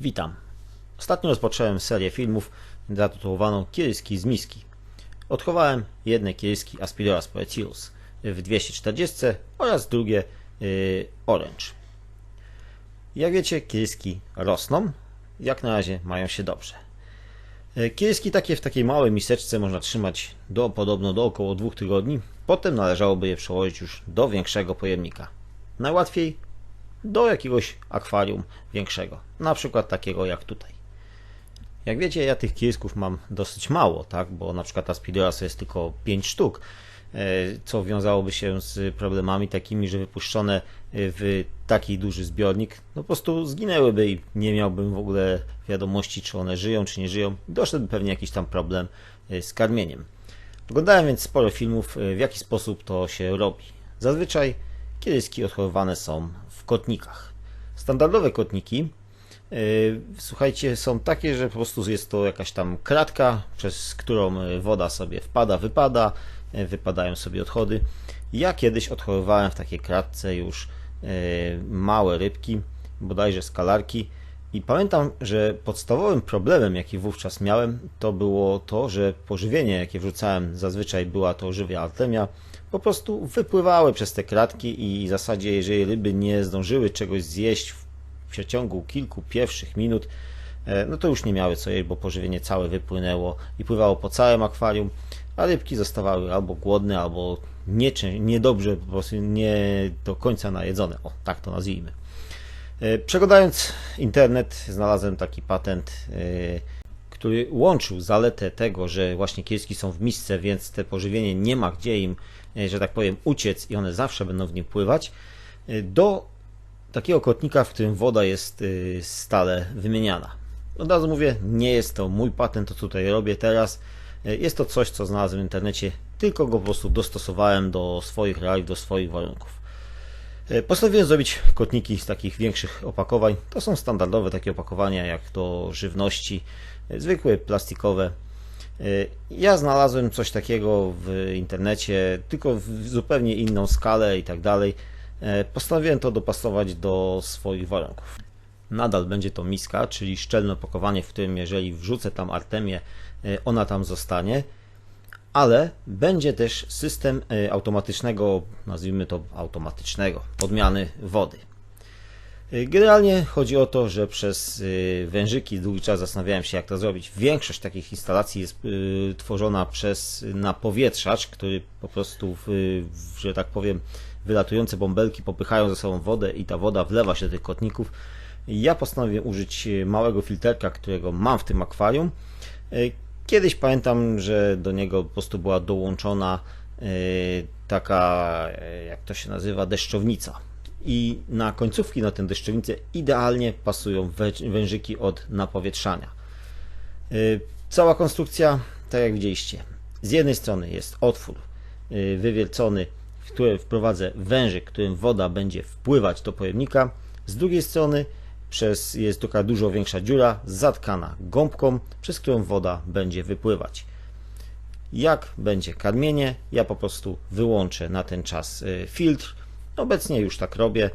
Witam. Ostatnio rozpocząłem serię filmów zatytułowaną Kieryski z miski. Odchowałem jedne kieryski Aspidoras poecilus w 240 oraz drugie yy, Orange. Jak wiecie, kieryski rosną. Jak na razie mają się dobrze. Yy, Kieryski takie w takiej małej miseczce można trzymać do, podobno do około dwóch tygodni. Potem należałoby je przełożyć już do większego pojemnika. Najłatwiej do jakiegoś akwarium większego, na przykład takiego jak tutaj. Jak wiecie, ja tych kiesków mam dosyć mało, tak, bo na przykład Aspidoras jest tylko 5 sztuk, e, co wiązałoby się z problemami takimi, że wypuszczone w taki duży zbiornik, no po prostu zginęłyby i nie miałbym w ogóle wiadomości, czy one żyją, czy nie żyją. Doszedłby pewnie jakiś tam problem e, z karmieniem. Oglądałem więc sporo filmów, e, w jaki sposób to się robi. Zazwyczaj kiedyski odchowywane są kotnikach. Standardowe kotniki, yy, słuchajcie, są takie, że po prostu jest to jakaś tam kratka, przez którą woda sobie wpada, wypada, yy, wypadają sobie odchody. Ja kiedyś odchowywałem w takiej kratce już małe rybki, bodajże skalarki. I pamiętam, że podstawowym problemem, jaki wówczas miałem, to było to, że pożywienie, jakie wrzucałem, zazwyczaj była to żywia artemia, po prostu wypływały przez te kratki i w zasadzie, jeżeli ryby nie zdążyły czegoś zjeść w przeciągu kilku pierwszych minut, e, no to już nie miały co jeść, bo pożywienie całe wypłynęło i pływało po całym akwarium, a rybki zostawały albo głodne, albo nie, niedobrze, po prostu nie do końca najedzone. O, tak to nazwijmy. E, przeglądając internet, znalazłem taki patent, e, który łączył zaletę tego, że właśnie kieski są w misce, więc te pożywienie nie ma gdzie im E, że tak powiem, uciec i one zawsze będą w nim pływać, e, do takiego kotnika, w którym woda jest e, stale wymieniana. Od razu mówię, nie jest to mój patent, to co tutaj robię teraz. Jest to coś, co znalazłem w internecie, tylko go po prostu dostosowałem do swoich realiów, do swoich warunków. Postanowiłem zrobić kotniki z takich większych opakowań. To są standardowe takie opakowania, jak do żywności, zwykłe plastikowe, Y, ja znalazłem coś takiego w internecie, tylko w zupełnie inną skalę i tak dalej. Y, postanowiłem to dopasować do swoich warunków. Nadal będzie to miska, czyli szczelne opakowanie, w którym jeżeli wrzucę tam artemię, y, ona tam zostanie, ale będzie też system automatycznego, nazwijmy to automatycznego, podmiany wody. Y, generalnie chodzi o to, że przez y, wężyki długi czas zastanawiałem się, jak to zrobić. Większość takich instalacji jest y, tworzona przez napowietrzacz, który po prostu, w, że tak powiem, wylatujące bąbelki popychają ze sobą wodę i ta woda wlewa się do tych kotników. Ja postanowiłem użyć małego filterka, którego mam w tym akwarium. Kiedyś pamiętam, że do niego po prostu była dołączona taka, jak to się nazywa, deszczownica i na końcówki na tę deszczownicę idealnie pasują wężyki od napowietrzania. Y, cała konstrukcja, tak jak widzieliście, z jednej strony jest otwór y, wywiercony, w który wprowadzę wężyk, którym woda będzie wpływać do pojemnika, z drugiej strony przez, jest taka dużo większa dziura zatkana gąbką, przez którą woda będzie wypływać. Jak będzie karmienie, ja po prostu wyłączę na ten czas y, filtr, Obecnie już tak robię.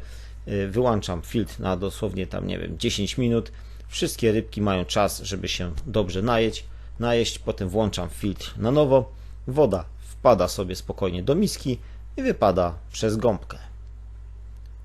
Y, wyłączam filtr na dosłownie tam, nie wiem, 10 minut. Wszystkie rybki mają czas, żeby się dobrze najeść. Najeść, potem włączam filtr na nowo. Woda wpada sobie spokojnie do miski i wypada przez gąbkę.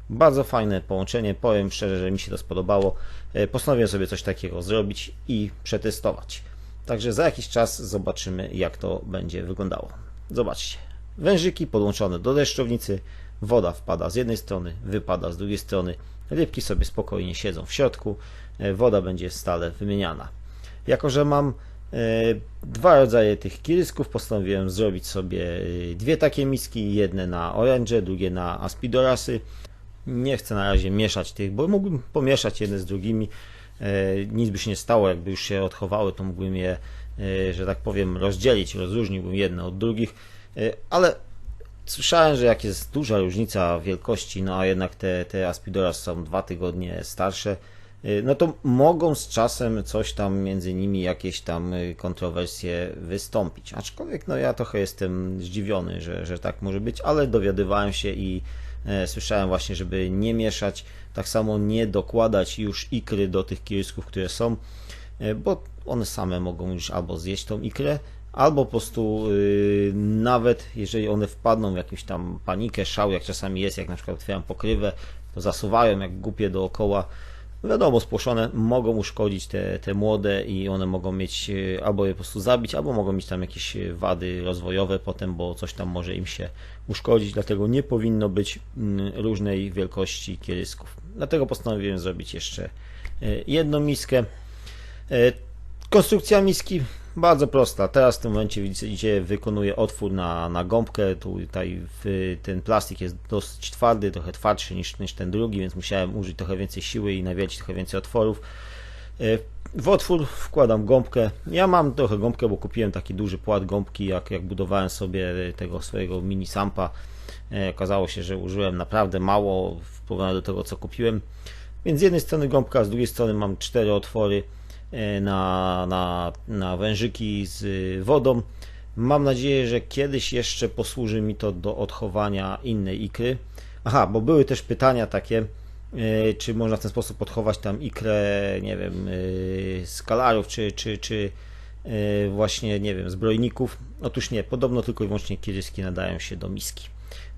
Bardzo fajne połączenie. Powiem szczerze, że mi się to spodobało. Y, postanowiłem sobie coś takiego zrobić i przetestować. Także za jakiś czas zobaczymy, jak to będzie wyglądało. Zobaczcie. Wężyki podłączone do deszczownicy, Woda wpada z jednej strony, wypada z drugiej strony. Rybki sobie spokojnie siedzą w środku. E, woda będzie stale wymieniana. Jako, że mam e, dwa rodzaje tych kirysków, postanowiłem zrobić sobie e, dwie takie miski. Jedne na orange, drugie na aspidorasy. Nie chcę na razie mieszać tych, bo mógłbym pomieszać jedne z drugimi. Nic by się nie stało, jakby już się odchowały, to mógłbym je, że tak powiem, rozdzielić, rozróżniłbym jedne od drugich, ale Słyszałem, że jak jest duża różnica wielkości, no a jednak te, te Aspidoras są dwa tygodnie starsze, y, no to mogą z czasem coś tam między nimi jakieś tam y, kontrowersje wystąpić. Aczkolwiek no ja trochę jestem zdziwiony, że, że tak może być, ale dowiadywałem się i E, Słyszałem właśnie, żeby nie mieszać, tak samo nie dokładać już ikry do tych kielsków, które są, e, bo one same mogą już albo zjeść tą ikrę, albo po prostu yy, nawet jeżeli one wpadną w jakąś tam panikę, szał, jak czasami jest, jak na przykład otwieram pokrywę, to zasuwają jak głupie dookoła. Wiadomo, spłoszone mogą uszkodzić te, te młode i one mogą mieć yy, albo je po prostu zabić, albo mogą mieć tam jakieś yy, wady rozwojowe potem, bo coś tam może im się uszkodzić, dlatego nie powinno być mm, różnej wielkości kielysków. Dlatego postanowiłem zrobić jeszcze yy, jedną miskę. Konstrukcja miski bardzo prosta. Teraz w tym momencie widzicie, wykonuję otwór na, na gąbkę. Tutaj w, ten plastik jest dosyć twardy, trochę twardszy niż, niż ten drugi, więc musiałem użyć trochę więcej siły i nawiać trochę więcej otworów. E, W otwór wkładam gąbkę. Ja mam trochę gąbkę, bo kupiłem taki duży płat gąbki, jak, jak budowałem sobie tego swojego mini sampa. E, Okazało się, że użyłem naprawdę mało w porównaniu do tego, co kupiłem. Więc z jednej strony gąbka, z drugiej strony mam cztery otwory na, na, na wężyki z wodą. Mam nadzieję, że kiedyś jeszcze posłuży mi to do odchowania innej ikry. Aha, bo były też pytania takie, e, czy można w ten sposób odchować tam ikrę, nie wiem, e, skalarów, czy, czy, czy e, właśnie, nie wiem, zbrojników. Otóż nie, podobno tylko i wyłącznie kieryski nadają się do miski,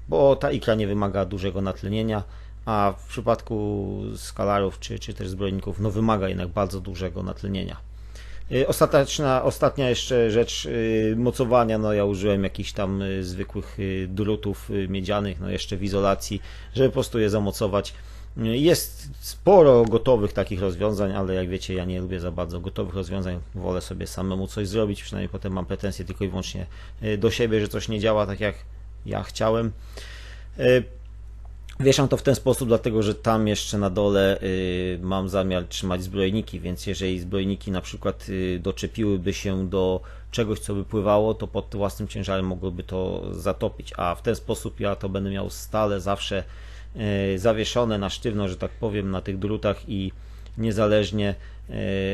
bo ta ikra nie wymaga dużego natlenienia, a w przypadku skalarów czy, czy też zbrojników, no wymaga jednak bardzo dużego natlenienia. Y, Ostateczna, ostatnia jeszcze rzecz y, mocowania, no ja użyłem jakichś tam y, zwykłych drutów miedzianych, no jeszcze w izolacji, żeby po prostu je zamocować. Jest sporo gotowych takich rozwiązań, ale jak wiecie, ja nie lubię za bardzo gotowych rozwiązań, wolę sobie samemu coś zrobić, przynajmniej potem mam pretensje tylko i wyłącznie do siebie, że coś nie działa tak jak ja chciałem. Wieszam to w ten sposób, dlatego że tam jeszcze na dole y, mam zamiar trzymać zbrojniki, więc jeżeli zbrojniki na przykład y, doczepiłyby się do czegoś, co by pływało, to pod własnym ciężarem mogłoby to zatopić, a w ten sposób ja to będę miał stale zawsze y, zawieszone na sztywno, że tak powiem, na tych drutach i niezależnie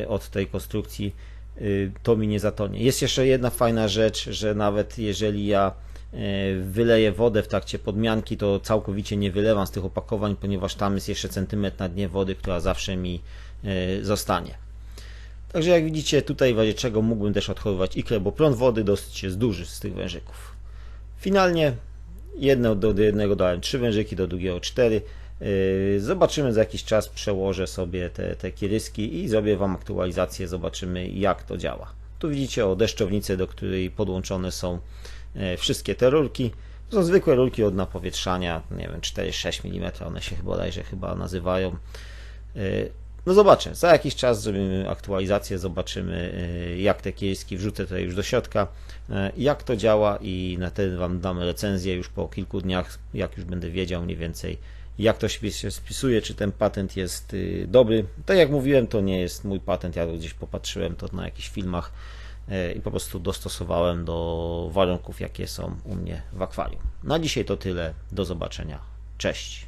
y, od tej konstrukcji y, to mi nie zatonie. Jest jeszcze jedna fajna rzecz, że nawet jeżeli ja wyleję wodę w trakcie podmianki, to całkowicie nie wylewam z tych opakowań, ponieważ tam jest jeszcze centymetr na dnie wody, która zawsze mi e, zostanie. Także jak widzicie, tutaj w razie czego mógłbym też odchowywać ikrę, bo prąd wody dosyć jest duży z tych wężyków. Finalnie jedno do jednego dałem trzy wężyki, do drugiego cztery. Yy, Zobaczymy za jakiś czas, przełożę sobie te, te kieryski i zrobię Wam aktualizację, zobaczymy jak to działa. Tu widzicie o deszczownicę, do której podłączone są e, wszystkie te rurki. To są zwykłe rurki od napowietrzania, nie wiem, 4-6 mm, one się bodajże chyba nazywają. E, No zobaczę, za jakiś czas zrobimy aktualizację, zobaczymy e, jak te kiełyski wrzucę tutaj już do środka, e, jak to działa i na ten Wam dam recenzję już po kilku dniach, jak już będę wiedział mniej więcej jak to się spisuje, czy ten patent jest y, dobry. Tak jak mówiłem, to nie jest mój patent, ja gdzieś popatrzyłem to na jakichś filmach e, i po prostu dostosowałem do warunków, jakie są u mnie w akwarium. Na dzisiaj to tyle, do zobaczenia, cześć.